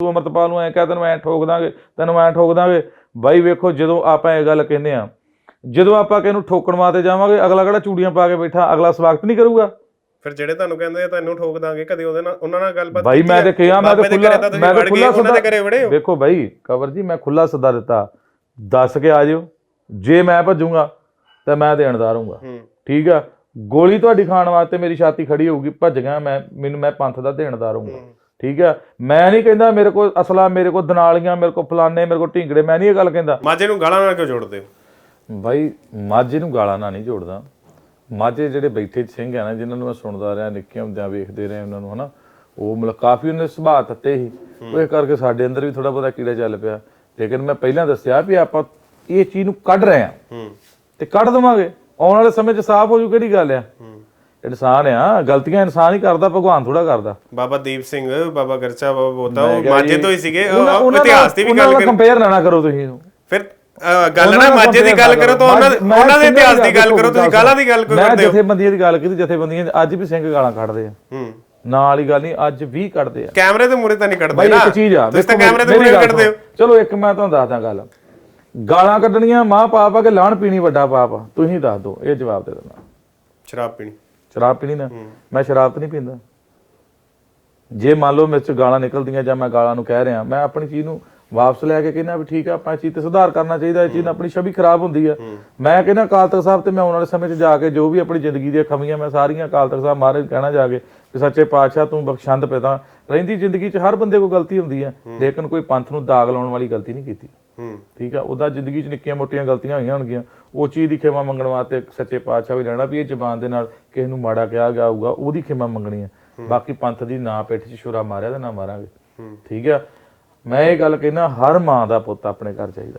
ਤੂੰ ਅਮਰਤਪਾਲ ਨੂੰ ਐ ਕਹਿ ਤੈਨੂੰ ਐ ਠੋਕ ਦਾਂਗੇ ਤੈਨੂੰ ਐ ਠੋਕ ਦਾਂਗੇ। ਬਾਈ ਵੇਖੋ ਜਦੋਂ ਆਪਾਂ ਇਹ ਗੱਲ ਕਹਿੰਦੇ ਆ ਜਦੋਂ ਆਪਾਂ ਕਿਹਨੂੰ ਠੋਕਣ ਵਾਸਤੇ ਜਾਵਾਂਗੇ ਅਗਲਾ ਕਿਹੜਾ ਚੂੜੀਆਂ ਪਾ ਕੇ ਬੈਠਾ ਅਗਲਾ ਸਵਾਗਤ ਨਹੀਂ ਕਰੂਗਾ? ਫਿਰ ਜਿਹੜੇ ਤੁਹਾਨੂੰ ਕਹਿੰਦੇ ਆ ਤੈਨੂੰ ਠੋਕ ਦਾਂਗੇ ਕਦੇ ਉਹਦੇ ਨਾਲ ਉਹਨਾਂ ਨਾਲ ਗੱਲਬਾਤ ਬਾਈ ਮੈਂ? ਤੇ ਕਿਹਾ ਮੈਂ ਤੇ ਖੁੱਲਾ ਮੈਂ ਤੇ ਖੁੱਲਾ ਉਹਨਾਂ ਦੇ ਸੱਦਾ ਘਰੇ ਵੜੇ ਹੋ। ਵੇਖੋ ਬਾਈ ਕਵਰ ਜੀ ਮੈਂ ਖੁੱਲਾ ਸੱਦਾ ਦਿੱਤਾ। ਦੱਸ ਕੇ ਆ ਜਿਓ। ਜੇ ਮੈਂ ਭੱਜੂਗਾ ਤਾਂ ਮੈਂ ਦੇਣਦਾਰ ਹੂੰਗਾ ਠੀਕ ਆ? ਗੋਲੀ ਤੁਹਾਡੀ ਖਾਣ ਵਾਸਤੇ ਮੇਰੀ ਛਾਤੀ ਖੜੀ ਹੋਊਗੀ ਭੱਜ ਗਿਆ ਮੈਂ ਮੈਨੂੰ ਮੈਂ ਪੰਥ ਦਾ ਦੇਣਦਾਰ ਹੂੰਗਾ। ਠੀਕ ਆ ਮੈਂ ਨਹੀਂ ਕਹਿੰਦਾ ਮੇਰੇ ਕੋਲ ਅਸਲਾ ਮੇਰੇ ਕੋਲ ਦਨਾਲੀਆਂ ਮੇਰੇ ਕੋਲ ਫਲਾਨੇ ਮੇਰੇ ਕੋਲ ਢਿੰਗੜੇ ਮੈਂ ਨਹੀਂ ਇਹ ਗੱਲ ਕਹਿੰਦਾ। ਮਾਝੇ ਨੂੰ ਗਾਲਾਂ ਨਾਲ ਕਿਉਂ ਜੋੜਦੇ ਹੋ? ਬਾਈ ਮਾਝੇ ਨੂੰ ਗਾਲਾਂ ਨਾਲ ਨਹੀਂ ਜੋੜਦਾ। ਮਾਝੇ ਜਿਹੜੇ ਬੈਠੇ ਸਿੰਘ ਆ ਨਾ ਜਿਨ੍ਹਾਂ ਨੂੰ ਮੈਂ ਸੁਣਦਾ ਰਿਹਾ ਨਿੱਕੇ ਹੁੰਦਿਆਂ ਵੇਖਦੇ ਰਹੇ ਉਹਨਾਂ ਨੂੰ ਹਨਾ? ਉਹ ਮਤਲਬ ਕਾਫੀ ਉਹਨੇ ਸੁਭਾਅ ਤੱਤੇ ਸੀ। ਉਹ ਇਹ ਕਰਕੇ ਸਾਡੇ ਅੰਦਰ ਵੀ ਥੋੜਾ ਬਹੁਤਾ ਕੀੜਾ ਚੱਲ ਪਿਆ। ਲੇਕਿਨ ਮੈਂ ਪਹਿਲਾਂ ਦੱਸਿਆ ਵੀ ਆਪਾਂ ਇਹ ਚੀਜ਼ ਨੂੰ ਕੱਢ ਰਹੇ ਆ। ਹੂੰ। ਤੇ ਕੱਢ ਦਵਾਂਗੇ। ਆਉਣ ਵਾਲੇ ਸਮੇਂ 'ਚ ਸਾਫ਼ ਹੋ ਜੂ ਕਿਹੜੀ ਗੱਲ ਆ। ਹੂੰ। ਇਨਸਾਨ ਆ ਗਲਤੀਆਂ ਇਨਸਾਨ ਹੀ ਕਰਦਾ ਭਗਵਾਨ ਥੋੜਾ ਕਰਦਾ। ਬਾਬਾ ਦੀਪ ਸਿੰਘ ਬਾਬਾ ਗਰਚਾ ਬਾਬਾ ਬੋਤਾ ਉਹ ਮਾਝੇ ਤੋਂ ਹੀ ਸੀਗੇ ਉਹ ਇਤਿਹਾਸ ਦੀ ਵੀ ਗੱਲ ਕਰ। ਕੰਪੇਅਰ ਨਾ ਕਰੋ ਤੁਸੀਂ। ਫਿਰ ਗੱਲ ਨਾ ਮਾਝੇ ਦੀ ਗੱਲ ਕਰੋ ਤਾਂ ਉਹਨਾਂ ਮੈਂ- ਮੈਂ ਉਹਨਾਂ ਦੇ ਇਤਿਹਾਸ ਦੀ ਗੱਲ ਕਰੋ ਤੁਸੀਂ। ਗਾਲਾਂ ਦੀ ਗੱਲ ਕਿਉਂ ਮੈਂ ਕਰਦੇ ਹੋ। ਜਥੇਬੰਦੀਆਂ ਦੀ ਗੱਲ ਕੀਤੀ ਜਥੇਬੰਦੀਆਂ ਅੱਜ ਵੀ ਸਿੰਘ ਗਾਲਾਂ ਕੱਢਦੇ ਆ। ਹੂੰ। ਨਾਲ ਵਾਲੀ ਗੱਲ ਨਹੀਂ ਅੱਜ ਵੀ ਕੱਢਦੇ ਆ। ਕੈਮਰੇ ਦੇ ਮੂਰੇ ਤਾਂ ਨਹੀਂ ਕੱਢਦੇ ਨਾ ਇੱਕ ਚੀਜ਼ ਆ ਤੁਸੀਂ ਤਾਂ ਕੈਮਰੇ ਦੇ ਮੇਰੀ ਕੱਢਦੇ ਹੋ। ਚਲੋ ਇੱਕ ਮੈਂ ਤੁਹਾਨੂੰ ਦੱਸਦਾ ਗੱਲ। ਗਾਲਾਂ ਕੱਢਣੀਆਂ ਮਾਂ ਪਾਪ ਆ ਕਿ ਲਾਣ ਪੀਣੀ ਵੱਡਾ ਪਾਪ ਆ? ਤੁਸੀਂ ਦੱਸ ਦਿਓ ਇਹ ਜਵਾਬ ਦੇ ਦੇਣਾ ਸ਼ਰਾਬ ਪੀਣੀ। ਸ਼ਰਾਬ ਪੀਣੀ ਨਾ ਮੈਂ ਸ਼ਰਾਬ ਤਾਂ ਨਹੀਂ ਪੀਂਦਾ। ਜੇ ਮੰਨ ਲਓ ਮੇਰੇ ਚ ਗਾਲਾਂ ਨਿਕਲਦੀਆਂ ਜਾਂ ਮੈਂ ਗਾਲਾਂ ਨੂੰ ਕਹਿ ਰਿਹਾ ਮੈਂ ਆਪਣੀ ਚੀਜ਼ ਨੂੰ ਵਾਪਸ ਲੈ ਕੇ ਕਹਿੰਦਾ ਵੀ ਠੀਕ ਆ ਆਪਾਂ ਇਹ ਚੀਜ਼ ਤੇ ਸੁਧਾਰ ਕਰਨਾ ਚਾਹੀਦਾ ਇਹ ਚੀਜ਼ ਨਾਲ ਆਪਣੀ ਛਵੀ ਖਰਾਬ ਹੁੰਦੀ ਆ। ਮੈਂ ਕਹਿੰਦਾ ਅਕਾਲ ਤਖਤ ਸਾਹਿਬ ਤੇ ਮੈਂ ਆਉਣ ਵਾਲੇ ਸਮੇਂ 'ਚ ਜਾ ਕੇ ਜੋ ਵੀ ਆਪਣੀ ਜ਼ਿੰਦਗੀ ਦੀਆਂ ਖਮੀਆਂ ਮੈਂ ਸਾਰੀਆਂ ਅਕਾਲ ਤਖਤ ਸਾਹਿਬ ਮਹਾਰਾਜ ਕਹਿਣਾ ਜਾ ਕੇ ਕਿ ਸੱਚੇ ਪਾਤਸ਼ਾਹ ਤੂੰ ਬਖਸ਼ੰਦ ਪਿਤਾ। ਰਹਿੰਦੀ ਜ਼ਿੰਦਗੀ 'ਚ ਹਰ ਬੰਦੇ ਕੋਲ ਗਲਤੀ ਹੁੰਦੀ ਆ। ਲੇਕਿਨ ਕੋਈ ਪੰਥ ਨੂੰ ਦਾਗ ਲਾਉਣ ਵਾਲੀ ਗਲਤੀ ਨਹੀਂ ਕੀਤੀ। ਠੀਕ ਆ? ਉਹਦਾ ਜ਼ਿੰਦਗੀ 'ਚ ਨਿੱਕੀਆਂ ਮੋਟੀਆਂ ਗਲਤੀਆਂ ਹੋਈਆਂ ਹੋਣਗੀਆਂ। ਉਹ ਚੀਜ਼ ਦੀ ਖਿਮਾ ਮੰਗਣ ਵਾਸਤੇ ਸੱਚੇ ਪਾਤਸ਼ਾਹ ਵੀ ਲੈਣਾ ਵੀ ਇਹ ਜ਼ਬਾਨ ਦੇ ਨਾਲ ਕਿਸੇ ਨੂੰ ਮਾੜਾ ਕਿਹਾ ਗਿਆ ਹੋਊਗਾ ਉਹਦੀ ਖਿਮਾ ਮੰਗਣੀ ਆ। ਬਾਕੀ ਪੰਥ ਦੀ ਨਾ ਪਿੱਠ 'ਚ ਛੁਰਾ ਮਾਰਿਆ ਤੇ ਨਾ ਮਾਰਾਂਗੇ। ਠੀਕ ਆ? ਮੈਂ ਇਹ ਗੱਲ ਕਹਿੰਦਾ ਹਰ ਮਾਂ ਦਾ ਪੁੱਤ ਆਪਣੇ ਘਰ ਚਾਹੀਦਾ।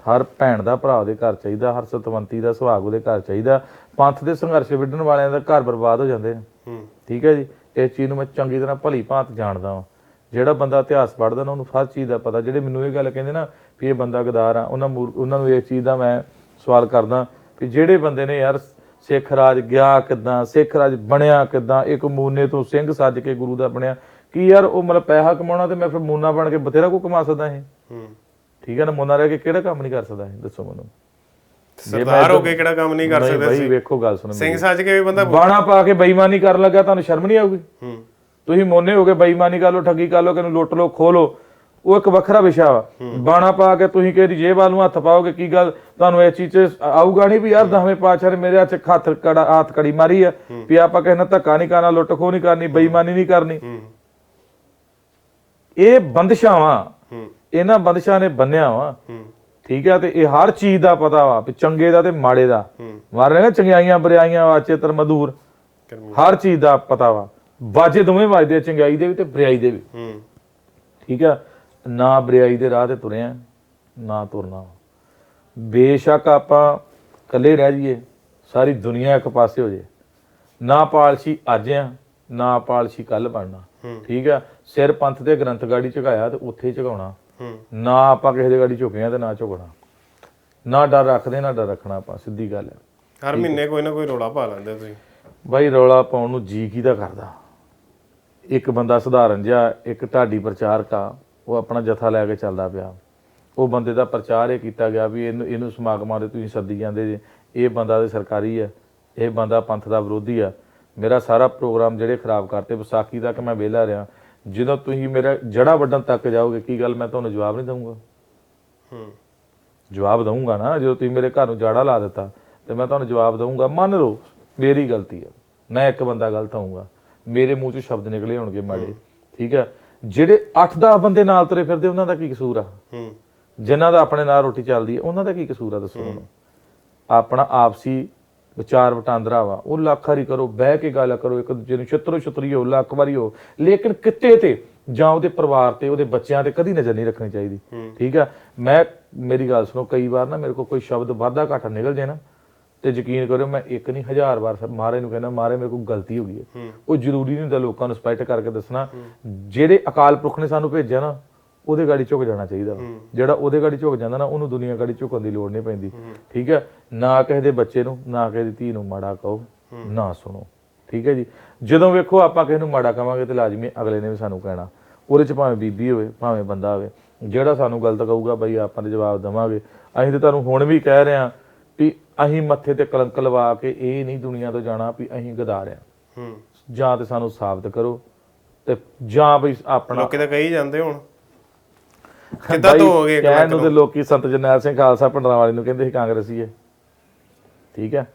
ਹਰ ਭੈਣ ਦਾ ਭਰਾ ਦੇ ਘਰ ਚਾਹੀਦਾ ਹਰ ਸਤਵੰਤੀ ਦਾ ਸੁਹਾਗ ਉਹਦੇ ਘਰ ਚਾਹੀਦਾ। ਪੰਥ ਦੇ ਸੰਘਰਸ਼ ਵਿੱਢਣ ਵਾਲਿਆਂ ਦਾ ਘਰ ਬਰਬਾਦ ਹੋ ਜਾਂਦੇ ਹੂੰ। ਠੀਕ ਹੈ ਜੀ? ਇਸ ਚੀਜ਼ ਨੂੰ ਮੈਂ ਚੰਗੀ ਤਰ੍ਹਾਂ ਭਲੀ ਭਾਂਤ ਜਾਣਦਾ ਹਾਂ ਜਿਹੜਾ ਬੰਦਾ ਇਤਿਹਾਸ ਪੜ੍ਹਦਾ ਨਾ ਉਹਨੂੰ ਹਰ ਚੀਜ਼ ਦਾ ਪਤਾ। ਜਿਹੜੇ ਮੈਨੂੰ ਇਹ ਗੱਲ ਕਹਿੰਦੇ ਨਾ ਵੀ ਇਹ ਬੰਦਾ ਗਦਾਰ ਆ ਉਹਨਾਂ ਉਹਨਾਂ ਨੂੰ ਇਸ ਚੀਜ਼ ਦਾ ਮੈਂ ਸਵਾਲ ਕਰਦਾ ਵੀ ਜਿਹੜੇ ਬੰਦੇ ਨੇ ਯਾਰ ਸਿੱਖ ਰਾਜ ਗਿਆ ਕਿਦਾਂ ਸਿੱਖ ਰਾਜ ਬਣਿਆ ਕਿਦਾਂ ਇੱਕ ਮੂਨੇ ਤੋਂ ਸਿੰਘ ਸੱਜ ਕੇ ਗੁਰੂ ਦਾ ਬਣਿਆ ਕੀ ਯਾਰ ਉਹ ਮਤਲਬ ਪੈਸਾ ਕਮਾਉਣਾ ਤੇ ਮੈਂ ਫਿਰ ਮੂਨਾ ਬਣ ਕੇ ਬਥੇਰਾ ਕੋ ਕਮਾ ਸਕਦਾ ਇਹ? ਹੂੰ। ਠੀਕ ਹੈ ਨਾ ਮੂਨਾ ਰਹਿ ਕੇ ਕਿਹੜਾ ਕੰਮ ਨਹੀਂ ਕਰ ਸਕਦਾ ਇਹ? ਦੱਸੋ ਮੈਨੂੰ। ਸਰਦਾਰ ਹੋ ਕੇ ਕਿਹੜਾ ਕੰਮ ਨਹੀਂ ਕਰ ਸਕਦੇ ਬਾਈ ਸੀ ਵੇਖੋ ਗੱਲ ਸੁਣੋ ਸਿੰਘ ਸੱਜ ਕੇ ਵੀ ਬੰਦਾ ਬਾਣਾ ਪਾ ਕੇ ਬੇਈਮਾਨੀ ਕਰਨ ਲੱਗਾ ਤੁਹਾਨੂੰ ਸ਼ਰਮ ਨਹੀਂ ਆਊਗੀ? ਹੂੰ। ਤੁਸੀਂ ਮੋਨੇ ਹੋ ਕੇ ਬੇਈਮਾਨੀ ਕਰ ਲਓ ਠੱਗੀ ਕਰ ਲਓ ਕਿਨੂੰ ਲੁੱਟ ਲਓ ਖੋ ਲਓ। ਉਹ ਇੱਕ ਵੱਖਰਾ ਵਿਸ਼ਾ ਵਾ। ਬਾਣਾ ਪਾ ਕੇ ਤੁਸੀਂ ਕਿਹਦੀ ਜੇਬ ਵੱਲ ਨੂੰ ਹੱਥ ਪਾਓਗੇ ਕੀ ਗੱਲ? ਤੁਹਾਨੂੰ ਇਹ ਚੀਜ਼ ਆਊਗਾ ਨਹੀਂ ਵੀ ਯਾਰ ਪਾਤਸ਼ਾਹ ਨੇ ਮੇਰੇ ਹੱਥ ਹੱਥ ਕੜਾ ਹੱਥ ਕੜੀ ਮਾਰੀ ਆ ਵੀ ਆਪਾਂ ਕਿਸੇ ਨਾਲ ਧੱਕਾ ਨਹੀਂ ਕਰਨਾ ਲੁੱਟ ਖੋ ਨਹੀਂ ਕਰਨੀ ਬੇਈਮਾਨੀ ਨਹੀਂ ਕਰਨੀ। ਇਹ ਬੰਦਸ਼ਾਂ ਵਾ ਹੂੰ। ਇਹਨਾਂ ਬੰਦਸ਼ਾਂ ਨੇ ਬੰਨਿਆ ਵਾ। ਠੀਕ ਆ ਤੇ ਇਹ ਹਰ ਚੀਜ਼ ਦਾ ਪਤਾ ਵਾ ਵੀ ਚੰਗੇ ਦਾ ਤੇ ਮਾੜੇ ਦਾ। ਮਾਰ ਰਹੇ ਨਾ ਚੰਗਿਆਈਆਂ ਬਰਿਆਈਆਂ ਵਾਚੇ ਤਰ ਮਧੂਰ। ਹਰ ਚੀਜ਼ ਦਾ ਪਤਾ ਵਾ। ਵਾਜੇ ਦੋਵੇਂ ਵੱਜਦੇ ਚੰਗਿਆਈ ਦੇ ਵੀ ਤੇ ਬਰਿਆਈ ਦੇ ਵੀ। ਠੀਕ ਆ ਨਾ ਬਰਿਆਈ ਦੇ ਰਾਹ ਤੇ ਤੁਰਿਆ ਨਾ ਤੁਰਨਾ। ਬੇਸ਼ੱਕ ਆਪਾਂ ਇਕੱਲੇ ਰਹਿ ਜਾਈਏ ਸਾਰੀ ਦੁਨੀਆ ਇੱਕ ਪਾਸੇ ਹੋ ਜੇ। ਨਾ ਪਾਲਸੀ ਅੱਜ ਆ ਨਾ ਪਾਲਸੀ ਕੱਲ ਬਣਨਾ। ਠੀਕ ਆ? ਸਿਰ ਪੰਥ ਦੇ ਗ੍ਰੰਥ ਗਾੜੀ ਝੁਕਾਇਆ ਤੇ ਉੱਥੇ ਝੁਕਾਉਣਾ। ਨਾ ਆਪਾਂ ਕਿਸੇ ਦੇ ਗਾੜੀ ਝੁਕੇ ਆ ਤੇ ਨਾ ਝੁਕਣਾ। ਨਾ ਡਰ ਰੱਖਦੇ ਨਾ ਡਰ ਰੱਖਣਾ ਆਪਾਂ ਸਿੱਧੀ ਗੱਲ ਹੈ ਹਰ ਮਹੀਨੇ ਕੋਈ ਨਾ ਕੋਈ ਰੋਲਾ ਪਾ ਲੈਂਦੇ ਤੁਸੀਂ। ਬਾਈ ਰੌਲਾ ਪਾਉਣ ਨੂੰ ਜੀ ਕਿਹਦਾ ਕਰਦਾ? ਇੱਕ ਬੰਦਾ ਸਧਾਰਨ ਜਿਹਾ ਇੱਕ ਢਾਡੀ ਪ੍ਰਚਾਰਕ ਆ ਉਹ ਆਪਣਾ ਜਥਾ ਲੈ ਕੇ ਚੱਲਦਾ ਪਿਆ। ਉਹ ਬੰਦੇ ਦਾ ਪ੍ਰਚਾਰ ਇਹ ਕੀਤਾ ਗਿਆ ਵੀ ਇਹਨੂੰ ਇਹਨੂੰ ਸਮਾਗਮਾਂ ਦੇ ਤੁਸੀਂ ਸੱਦੀ ਜਾਂਦੇ ਜੇ। ਇਹ ਬੰਦਾ ਤੇ ਸਰਕਾਰੀ ਆ। ਇਹ ਬੰਦਾ ਪੰਥ ਦਾ ਵਿਰੋਧੀ ਆ। ਮੇਰਾ ਸਾਰਾ ਪ੍ਰੋਗਰਾਮ ਜਿਹੜੇ ਖਰਾਬ ਕਰਤੇ ਵਿਸਾਖੀ ਤੱਕ ਮੈਂ ਵਿਹਲਾ ਰਿਹਾ। ਜਦੋਂ ਤੁਸੀਂ ਮੇਰਾ ਜੜਾ ਵੱਡਣ ਤੱਕ ਜਾਓਗੇ ਕੀ ਗੱਲ ਮੈਂ ਤੁਹਾਨੂੰ ਜਵਾਬ ਨਹੀਂ ਦਊਂਗਾ? ਹੂੰ। ਜਵਾਬ ਦਊਂਗਾ ਨਾ। ਜਦੋਂ ਤੁਸੀਂ ਮੇਰੇ ਘਰ ਨੂੰ ਜਾੜਾ ਲਾ ਦਿੱਤਾ ਤੇ ਮੈਂ ਤੁਹਾਨੂੰ ਜਵਾਬ ਦਊਂਗਾ ਮੰਨ ਲਓ ਮੇਰੀ ਗਲਤੀ ਹੈ ਮੈਂ ਇੱਕ ਬੰਦਾ ਗਲਤ ਹੋਊਂਗਾ। ਮੇਰੇ ਮੂੰਹ ਚੋਂ ਸ਼ਬਦ ਨਿਕਲੇ ਹੋਣਗੇ ਮਾੜੇ। ਠੀਕ ਹੈ ਜਿਹੜੇ 8-10 ਬੰਦੇ ਨਾਲ ਤੁਰੇ ਫਿਰਦੇ ਉਹਨਾਂ ਦਾ ਕੀ ਕਸੂਰ ਆ? ਹੂੰ। ਜਿਨ੍ਹਾਂ ਦਾ ਆਪਣੇ ਨਾਲ ਰੋਟੀ ਚੱਲਦੀ ਹੈ ਉਹਨਾਂ ਦਾ ਕੀ ਕਸੂਰ ਆ ਦੱਸੋ ਮੈਨੂੰ? ਆਪਣਾ ਆਪਸੀ ਵਿਚਾਰ ਵਟਾਂਦਰਾ ਵਾ। ਉਹ ਲੱਖ ਵਾਰੀ ਕਰੋ ਬਹਿ ਕੇ ਗੱਲ ਕਰੋ ਇੱਕ ਦੂਜੇ ਨੂੰ ਛਤਰੋ ਛਤਰੀ ਹੋ ਲੱਖ ਵਾਰੀ ਹੋ। ਲੇਕਿਨ ਕਿਤੇ ਤੇ ਜਾਂ ਉਹਦੇ ਪਰਿਵਾਰ ਤੇ ਉਹਦੇ ਬੱਚਿਆਂ ਤੇ ਕਦੀ ਨਜ਼ਰ ਨਹੀਂ ਰੱਖਣੀ ਚਾਹੀਦੀ। ਠੀਕ ਆ? ਮੈਂ ਮੇਰੀ ਗੱਲ ਸੁਣੋ ਕਈ ਵਾਰ ਨਾ ਮੇਰੇ ਕੋਲ ਕੋਈ ਸ਼ਬਦ ਵਾਧਾ ਘਾਟਾ ਨਿਕਲ ਜੇ ਨਾ ਤੇ ਯਕੀਨ ਕਰੋ ਮੈਂ ਇੱਕ ਨਹੀਂ ਹਜ਼ਾਰ ਵਾਰ ਸ- ਮਹਾਰਾਜ ਨੂੰ ਕਹਿੰਦਾ ਮਹਾਰਾਜ ਮੇਰੇ ਕੋਲ ਗਲਤੀ ਹੋ ਗਈ ਹੈ। ਉਹ ਜ਼ਰੂਰੀ ਨਹੀਂ ਹੁੰਦਾ ਲੋਕਾਂ ਨੂੰ ਸਪਸ਼ਟ ਕਰਕੇ ਦੱਸਣਾ। ਜਿਹੜੇ ਅਕਾਲ ਪੁਰਖ ਨੇ ਸਾਨੂੰ ਭੇਜਿਆ ਨਾ ਉਹਦੇ ਗਾੜੀ ਝੁਕ ਜਾਣਾ ਚਾਹੀਦਾ। ਜਿਹੜਾ ਉਹਦੇ ਗਾੜੀ ਝੁਕ ਜਾਂਦਾ ਨਾ ਉਹਨੂੰ ਦੁਨੀਆ ਗਾੜੀ ਝੁਕਣ ਦੀ ਲੋੜ ਨਹੀਂ ਪੈਂਦੀ। ਠੀਕ ਹੈ? ਨਾ ਕਿਸੇ ਦੇ ਬੱਚੇ ਨੂੰ ਨਾ ਕਿਸੇ ਦੀ ਧੀ ਨੂੰ ਮਾੜਾ ਕਹੋ ਨਾ ਸੁਣੋ। ਠੀਕ ਹੈ ਜੀ? ਜਦੋਂ ਵੇਖੋ ਆਪਾਂ ਕਿਸੇ ਨੂੰ ਮਾੜਾ ਕਵਾਂਗੇ ਤੇ ਲਾਜ਼ਮੀ ਅਗਲੇ ਨੇ ਵੀ ਸਾਨੂੰ ਕਹਿਣਾ। ਉਹਦੇ ਚ ਭਾਵੇਂ ਬੀਬੀ ਹੋਵੇ ਭਾਵੇਂ ਬੰਦਾ ਹੋਵੇ। ਜਿਹੜਾ ਸਾਨੂੰ ਗਲਤ ਕਹੂਗਾ ਬਈ ਆਪਾਂ ਦੇ ਜਵਾਬ ਦੇਵਾਂਗੇ। ਅਸੀਂ ਤੇ ਤੁਹਾਨੂੰ ਹੁਣ ਵੀ ਕਹਿ ਰਹੇ ਹਾਂ ਵੀ ਅਸੀਂ ਮੱਥੇ ਤੇ ਕਲੰਕ ਲਵਾ ਕੇ ਇਹ ਨਹੀਂ ਦੁਨੀਆ ਤੋਂ ਜਾਣਾ ਵੀ ਅਸੀਂ ਗਦਾਰ ਆ ਹੂੰ। ਜਾਂ ਤੇ ਸਾਨੂੰ ਸਾਬਤ ਕਰੋ ਤੇ ਜਾਂ ਬਈ ਆਪਣਾ ਲੋਕੀ ਤਾਂ ਕਹੀ ਜਾਂਦੇ ਹੁਣ। ਕਿੱਦਾਂ ਤੋਂ ਹੋ ਗਏ ਕਹਿਣ ਨੂੰ ਤੇ ਲੋਕੀ ਸੰਤ ਜਰਨੈਲ ਸਿੰਘ ਖਾਲਸਾ ਭੰਡਰਾਂ ਵਾਲੇ ਨੂੰ ਕਹਿੰਦੇ ਸੀ ਕਾਂਗਰਸੀ ਹੈ। ਠੀਕ ਹੈ?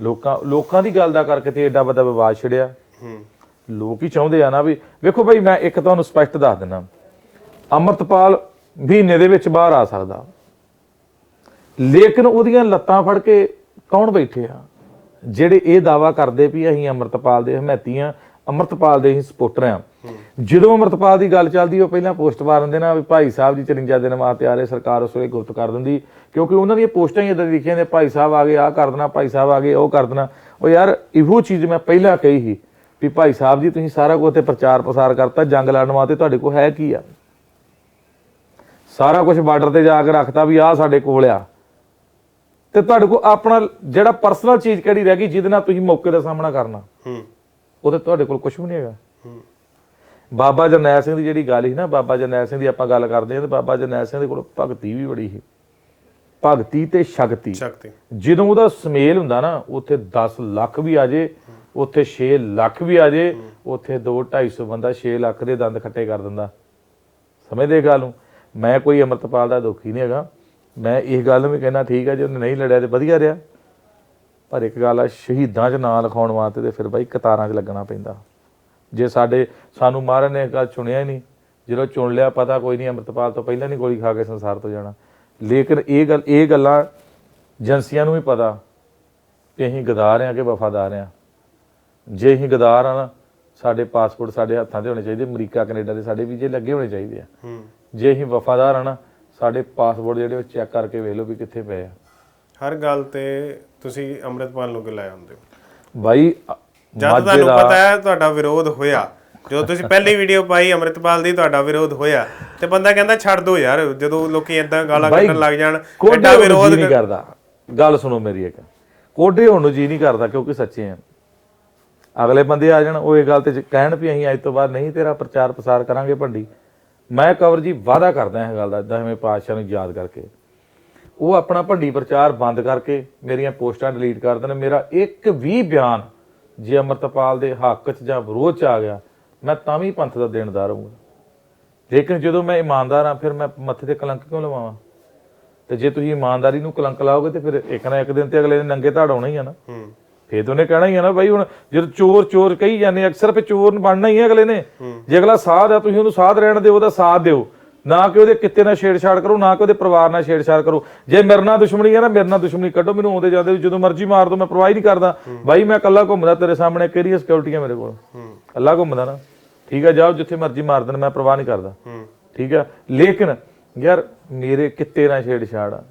ਲੋਕਾਂ ਲੋਕਾਂ ਦੀ ਗੱਲ ਦਾ ਕਰਕੇ ਤੇ ਏਡਾ ਵੱਡਾ ਵਿਵਾਦ ਛਿੜਿਆ। ਹੂੰ। ਲੋਕ ਹੀ ਚਾਹੁੰਦੇ ਆ ਨਾ ਵੀ ਵੇਖੋ ਭਾਈ ਮੈਂ ਇੱਕ ਤੁਹਾਨੂੰ ਸਪਸ਼ਟ ਦੱਸ ਦਿੰਦਾ। ਅਮਰਤਪਾਲ ਮਹੀਨੇ ਦੇ ਵਿੱਚ ਬਾਹਰ ਆ ਸਕਦਾ। ਲੇਕਿਨ ਉਹਦੀਆਂ ਲੱਤਾਂ ਫੜ ਕੇ ਕੌਣ ਬੈਠੇ ਆ? ਜਿਹੜੇ ਇਹ ਦਾਵਾ ਕਰਦੇ ਵੀ ਅਸੀਂ ਅਮਰਤਪਾਲ ਦੇ ਹਮਾਇਤੀ ਆ, ਅਮਰਤਪਾਲ ਦੇ ਹੀ ਸਪੋਰਟਰ ਆ। ਜਦੋਂ ਅਮਰਤਪਾਲ ਦੀ ਗੱਲ ਚੱਲਦੀ, ਉਹ ਪਹਿਲਾਂ ਪੋਸਟ ਮਾਰ ਦਿੰਦੇ ਨਾ ਵੀ ਭਾਈ ਸਾਹਿਬ ਜੀ 54 ਦਿਨ ਵਾਸਤੇ ਆ ਰਹੇ, ਸਰਕਾਰ ਉਸ ਵੇਲੇ ਗੁਪਤ ਕਰ ਦਿੰਦੀ, ਕਿਉਂਕਿ ਉਹਨਾਂ ਦੀਆਂ ਪੋਸਟਾਂ ਹੀ ਇਦਾਂ ਲਿਖੀਆਂ ਨੇ, ਭਾਈ ਸਾਹਿਬ ਆ ਗਏ ਆ ਕਰ ਦੇਣਾ, ਭਾਈ ਸਾਹਿਬ ਆ ਗਏ, ਉਹ ਕਰ ਦੇਣਾ। ਉਹ ਯਾਰ, ਇਹੋ ਚੀਜ਼ ਮੈਂ ਪਹਿਲਾਂ ਕਹੀ ਸੀ ਵੀ ਭਾਈ ਸਾਹਿਬ ਜੀ, ਤੁਸੀਂ ਸਾਰਾ ਕੁਝ ਤੇ ਪ੍ਰਚਾਰ ਪ੍ਰਸਾਰ ਕਰਤਾ, ਜੰਗ ਲੜਨ ਵਾਸਤੇ ਤੁਹਾਡੇ ਕੋਲ ਹੈ ਕੀ ਆ? ਸਾਰਾ ਕੁਝ ਬਾਰਡਰ ਤੇ ਜਾ ਕੇ ਰੱਖਤਾ ਵੀ ਆਹ ਸਾਡੇ ਕੋਲ ਆ। ਤੇ ਤੁਹਾਡੇ ਕੋਲ ਆਪਣਾ ਜਿਹੜਾ ਪਰਸਨਲ ਚੀਜ਼ ਕਿਹੜੀ ਰਹਿ ਗਈ ਜਿਹਦੇ ਨਾਲ ਤੁਸੀਂ ਮੌਕੇ ਦਾ ਸਾਹਮਣਾ ਕਰਨਾ। ਹੂੰ। ਉਹ ਤੇ ਤੁਹਾਡੇ ਕੋਲ ਕੁਝ ਵੀ ਨਹੀਂ ਹੈਗਾ। ਹੂੰ। ਬਾਬਾ ਜਰਨੈਲ ਸਿੰਘ ਦੀ ਜਿਹੜੀ ਗੱਲ ਸੀ ਨਾ ਬਾਬਾ ਜਰਨੈਲ ਸਿੰਘ ਦੀ ਆਪਾਂ ਗੱਲ ਕਰਦੇ ਹਾਂ ਤੇ ਬਾਬਾ ਜਰਨੈਲ ਸਿੰਘ ਦੇ ਕੋਲ ਭਗਤੀ ਵੀ ਬੜੀ ਸੀ। ਭਗਤੀ ਤੇ ਸ਼ਕਤੀ। ਸ਼ਕਤੀ। ਜਦੋਂ ਉਹਦਾ ਸਮੇਲ ਹੁੰਦਾ ਨਾ ਉੱਥੇ 10 ਲੱਖ ਵੀ ਆ ਜੇ ਉੱਥੇ 6 ਲੱਖ ਵੀ ਆ ਜੇ ਉੱਥੇ 2 250 ਬੰਦਾ 6 ਲੱਖ ਦੇ ਦੰਦ ਖੱਟੇ ਕਰ ਦਿੰਦਾ। ਸਮਝਦੇ ਗੱਲ ਨੂੰ? ਮੈਂ ਕੋਈ ਅਮਰਤਪਾਲ ਦਾ ਦੁਖੀ ਨਹੀਂ ਹੈਗਾ। ਮੈਂ ਇਸ ਗੱਲ ਨੂੰ ਵੀ ਕਹਿਣਾ ਠੀਕ ਹੈ ਜੇ ਉਹਨੇ ਨਹੀਂ ਲੜਿਆ ਤੇ ਵਧੀਆ ਰਿਹਾ। ਪਰ ਇੱਕ ਗੱਲ ਆ ਸ਼ਹੀਦਾਂ 'ਚ ਨਾਂ ਲਿਖਾਉਣ ਵਾਸਤੇ ਤੇ ਫਿਰ ਬਾਈ ਕਤਾਰਾਂ 'ਚ ਲੱਗਣਾ ਪੈਂਦਾ। ਜੇ ਸਾਡੇ ਸਾਨੂੰ ਮਾਰਨ ਨੇ ਇਹ ਗੱਲ ਚੁਣਿਆ ਹੀ ਨਹੀਂ ਜਦੋਂ ਚੁਣ ਲਿਆ ਪਤਾ ਕੋਈ ਨਹੀਂ ਅਮਰਤਪਾਲ ਤੋਂ ਪਹਿਲਾਂ ਨਹੀਂ ਗੋਲੀ ਖਾ ਕੇ ਸੰਸਾਰ ਤੋਂ ਜਾਣਾ। ਲੇਕਿਨ ਇਹ ਗੱਲ ਇਹ ਗੱਲਾਂ ਏਜੰਸੀਆਂ ਨੂੰ ਵੀ ਪਤਾ ਕਿ ਅਸੀਂ ਗਦਾਰ ਆ ਕਿ ਵਫਾਦਾਰ ਆ ਜੇ ਅਸੀਂ ਗਦਾਰ ਆ ਨਾ ਸਾਡੇ ਪਾਸਪੋਰਟ ਸਾਡੇ ਹੱਥਾਂ ਤੇ ਹੋਣੇ ਚਾਹੀਦੇ ਅਮਰੀਕਾ ਕੈਨੇਡਾ ਦੇ ਸਾਡੇ ਵੀਜ਼ੇ ਲੱਗੇ ਹੋਣੇ ਚਾਹੀਦੇ ਆ। ਜੇ ਅਸੀਂ ਵਫਾਦਾਰ ਆ ਨਾ ਸਾਡੇ ਪਾਸਪੋਰਟ ਜਿਹੜੇ ਉਹ ਚੈੱਕ ਕਰਕੇ ਵੇਖ ਲਓ ਵੀ ਕਿੱਥੇ ਪਏ ਆ। ਹਰ ਗੱਲ ਤੇ ਤੁਸੀਂ ਅੰਮ੍ਰਿਤਪਾਲ ਨੂੰ ਕਿਉਂ ਹੁੰਦੇ ਹੋ। ਬਾਈ ਜਦ ਤੁਹਾਨੂੰ ਪਤਾ ਹੈ ਤੁਹਾਡਾ ਵਿਰੋਧ ਹੋਇਆ ਜਦੋਂ ਤੁਸੀਂ ਪਹਿਲੀ ਵੀਡੀਓ ਪਾਈ ਅੰਮ੍ਰਿਤਪਾਲ ਦੀ ਤੁਹਾਡਾ ਵਿਰੋਧ ਹੋਇਆ ਤੇ ਬੰਦਾ ਕਹਿੰਦਾ ਛੱਡ ਦੋ ਯਾਰ ਜਦੋਂ ਲੋਕੀ ਏਦਾਂ ਗਾਲਾਂ ਕੱਢਣ ਲੱਗ ਜਾਣ ਕੋਡੇ ਐਡਾ ਵਿਰੋਧ ਨਹੀਂ ਕਰਦਾ। ਗੱਲ ਸੁਣੋ ਮੇਰੀ ਇੱਕ। ਕੋਡੇ ਹੋਣ ਨੂੰ ਜੀ ਨਹੀਂ ਕਰਦਾ ਕਿਉਂਕਿ ਸੱਚੇ ਆ। ਅਗਲੇ ਬੰਦੇ ਆ ਜਾਣ ਉਹ ਇਹ ਗੱਲ ਤੇ ਕਹਿਣ ਵੀ ਅਸੀਂ ਅੱਜ ਤੋਂ ਬਾਅਦ ਨਹੀਂ ਤੇਰਾ ਪ੍ਰਚਾਰ ਪ੍ਰਸਾਰ ਕਰਾਂਗੇ ਭੰਡੀ। ਮੈਂ ਕਵਰ ਜੀ ਵਾਅਦਾ ਕਰਦਾ ਇਹ ਗੱਲ ਦਾ ਦਸਵੇਂ ਪਾਤਸ਼ਾਹ ਨੂੰ ਯਾਦ ਕਰਕੇ। ਉਹ ਆਪਣਾ ਭੰਡੀ ਪ੍ਰਚਾਰ ਬੰਦ ਕਰਕੇ ਮੇਰੀਆਂ ਪੋਸਟਾਂ ਡਿਲੀਟ ਕਰ ਦੇਣ ਮੇਰਾ ਇੱਕ ਵੀ ਬਿਆਨ ਜੇ ਅਮਰਤਪਾਲ ਦੇ ਹੱਕ 'ਚ ਜਾਂ ਵਿਰੋਧ 'ਚ ਆ ਗਿਆ, ਮੈਂ ਤਾਂ ਵੀ ਪੰਥ ਦਾ ਦੇਣਦਾਰ ਹੋਊਂਗਾ। ਲੇਕਿਨ ਜਦੋਂ ਮੈਂ ਇਮਾਨਦਾਰ ਹਾਂ, ਫਿਰ ਮੈਂ ਮੱਥੇ ਤੇ ਕਲੰਕ ਕਿਉਂ ਲਵਾਵਾਂ? ਤੇ ਜੇ ਤੁਸੀਂ ਇਮਾਨਦਾਰੀ ਨੂੰ ਕਲੰਕ ਲਾਓਗੇ ਤੇ ਫਿਰ ਇੱਕ ਨਾ ਇੱਕ ਦਿਨ ਤੇ ਅਗਲੇ ਨੇ ਨੰਗੇ ਧਾੜ ਆਉਣਾ ਹੀ ਆ ਨਾ। ਫੇਰ ਤਾਂ ਉਹਨੇ ਕਹਿਣਾ ਹੀ ਆ ਨਾ ਬਾਈ ਹੁਣ ਜਦੋਂ ਚੋਰ ਚੋਰ ਕਹੀ ਜਾਂਦੇ ਅਕਸਰ ਫੇ ਚੋਰ ਬਣਨਾ ਹੀ ਹੈ ਅਗਲੇ ਨੇ। ਜੇ ਅਗਲਾ ਸਾਧ ਆ ਤੁਸੀਂ ਉਹਨੂੰ ਸਾਧ ਰਹਿਣ ਦਿਓ ਉਹਦਾ ਸਾਥ ਦਿਓ। ਨਾ ਕਿ ਉਹਦੇ ਕਿੱਤੇ ਨਾਲ ਛੇੜਛਾੜ ਕਰੋ ਨਾ ਕਿ ਉਹਦੇ ਪਰਿਵਾਰ ਨਾਲ ਛੇੜਛਾੜ ਕਰੋ। ਜੇ ਮੇਰੇ ਨਾਲ ਦੁਸ਼ਮਣੀ ਹੈ ਨਾ ਮੇਰੇ ਨਾਲ ਦੁਸ਼ਮਣੀ ਕੱਢੋ ਮੈਨੂੰ ਆਉਂਦੇ ਜਾਂਦੇ ਜਦੋਂ ਮਰਜ਼ੀ ਮਾਰ ਦੋ ਮੈਂ ਪਰਵਾਹ ਹੀ ਨਹੀਂ ਕਰਦਾ। ਬਾਈ ਮੈਂ ਇਕੱਲਾ ਘੁੰਮਦਾ ਤੇਰੇ ਸਾਹਮਣੇ ਕਿਹੜੀ ਸਿਕਿਉਰਿਟੀ ਹੈ ਮੇਰੇ ਕੋਲ? ਇਕੱਲਾ ਘੁੰਮਦਾ ਨਾ। ਠੀਕ ਹੈ ਜਾਓ ਜਿੱਥੇ ਮਰਜ਼ੀ ਮਾਰ ਦੇਣ ਮੈਂ ਪਰਵਾਹ ਨਹੀਂ ਕਰਦਾ। ਠੀਕ ਹੈ ਲੇਕਿਨ ਯਾਰ ਮੇਰੇ ਕਿੱਤੇ ਨਾਲ ਛੇੜਛਾੜ ਆ।